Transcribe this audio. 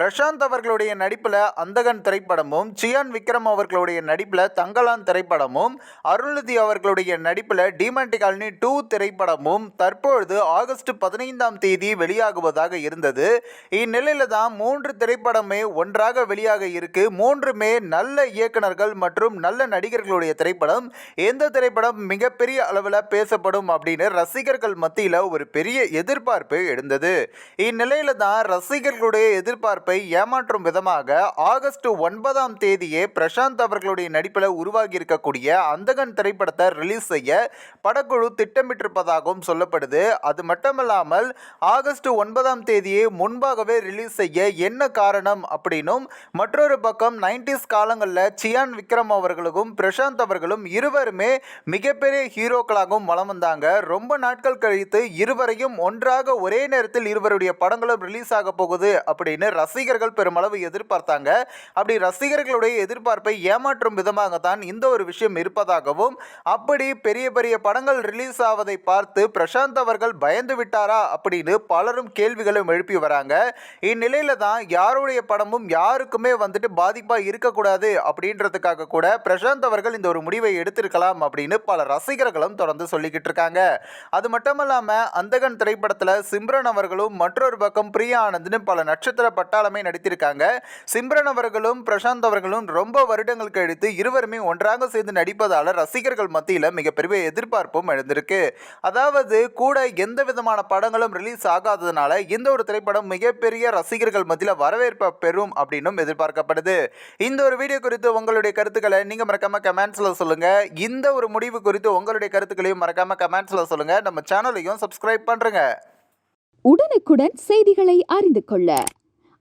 பிரசாந்த் அவர்களுடைய நடிப்பில் அந்தகன் திரைப்படமும் சியான் விக்ரம் அவர்களுடைய நடிப்பில் தங்கலான் திரைப்படமும் அருள்நிதி அவர்களுடைய நடிப்பில் டிமாண்டி காலனி டூ திரைப்படமும் தற்பொழுது ஆகஸ்ட் பதினைந்தாம் தேதி வெளியாகுவதாக இருந்தது. இந்நிலையில் தான் மூன்று திரைப்படமே ஒன்றாக வெளியாக இருக்கு. மூன்றுமே நல்ல இயக்குனர்கள் மற்றும் நல்ல நடிகர்களுடைய திரைப்படம். எந்த திரைப்படம் மிகப்பெரிய அளவில் பேசப்படும் அப்படின்னு ரசிகர்கள் மத்தியில் ஒரு பெரிய எதிர்பார்ப்பு எழுந்தது. இந்நிலையில் தான் ரசிகர்களுடைய எதிர்பார்ப்பு ஏமாற்றும் விதமாக ஆகஸ்ட் ஒன்பதாம் தேதியே பிரசாந்த் அவர்களுடைய நடிப்பில் உருவாகி இருக்கக்கூடிய அந்தகன் திரைப்படத்தை ரிலீஸ் செய்ய படக்குழு திட்டமிட்டிருப்பதாகவும் சொல்லப்படுது. அது மட்டுமல்லாமல் ஆகஸ்ட் ஒன்பதாம் தேதியை முன்பாகவே ரிலீஸ் செய்ய என்ன காரணம் அப்படின்னும் மற்றொரு பக்கம் நைன்டிஸ் காலங்களில் சியான் விக்ரம் அவர்களுக்கும் பிரசாந்த் அவர்களும் இருவருமே மிகப்பெரிய ஹீரோக்களாகவும் வலம் வந்தாங்க. ரொம்ப நாட்கள் கழித்து இருவரையும் ஒன்றாக ஒரே நேரத்தில் இருவருடைய படங்களும் ரிலீஸ் ஆக போகுது அப்படின்னு ரசிகர்கள் பெருமளவு எதிர்பார்த்தாங்க. அப்படி ரசிகர்களுடைய எதிர்பார்ப்பை ஏமாற்றும் விதமாக தான் இந்த ஒரு விஷயம் இருப்பதாகவும் அப்படி பெரிய பெரிய படங்கள் ரிலீஸ் ஆவதை பார்த்து பிரசாந்த் அவர்கள் பயந்து விட்டாரா அப்படின்னு பலரும் கேள்விகளும் எழுப்பி வராங்க. இந்நிலையில தான் யாருடைய படமும் யாருக்குமே வந்துட்டு பாதிப்பாக இருக்கக்கூடாது அப்படின்றதுக்காக கூட பிரசாந்த் அவர்கள் இந்த ஒரு முடிவை எடுத்திருக்கலாம் அப்படின்னு பல ரசிகர்களும் தொடர்ந்து சொல்லிக்கிட்டு இருக்காங்க. அது மட்டும் இல்லாமல் அந்தகன் திரைப்படத்தில் சிம்ரன் அவர்களும் மற்றொரு பக்கம் பிரியா ஆனந்த்னு பல நட்சத்திர பட்டாளமே நடித்திருக்காங்க. சிம்ரன் அவர்களும் பிரசாந்த் அவர்களும் ரொம்ப வருடங்கள் கழித்து இருவருமே ஒன்றாக சேர்ந்து நடிப்பதால் ரசிகர்கள் மத்தியில் மிகப்பெரிய எதிர்பார்ப்பும் எழுந்திருக்கு. அதாவது கூட எந்த விதமான படங்களும் ரிலீஸ் ஆகாததுனால இந்த ஒரு திரைப்படம் மிகப்பெரிய ரசிகர்கள் மத்தியில் வரவேற்பை பெறும் அப்படின்னும் எதிர்பார்க்கப்படுது. இந்த ஒரு வீடியோ குறித்து உங்களுடைய கருத்துக்களை நீங்கள் மறக்காம கமெண்ட்ஸில் சொல்லுங்கள் இந்த ஒரு முடிவு குறித்து உங்களுடைய கருத்துக்களையும் மறக்காம கமெண்ட்ஸில் சொல்லுங்கள் நம்ம சேனலையும் சப்ஸ்கிரைப் பண்ணுறங்க உடனுக்குடன் செய்திகளை அறிந்து கொள்ள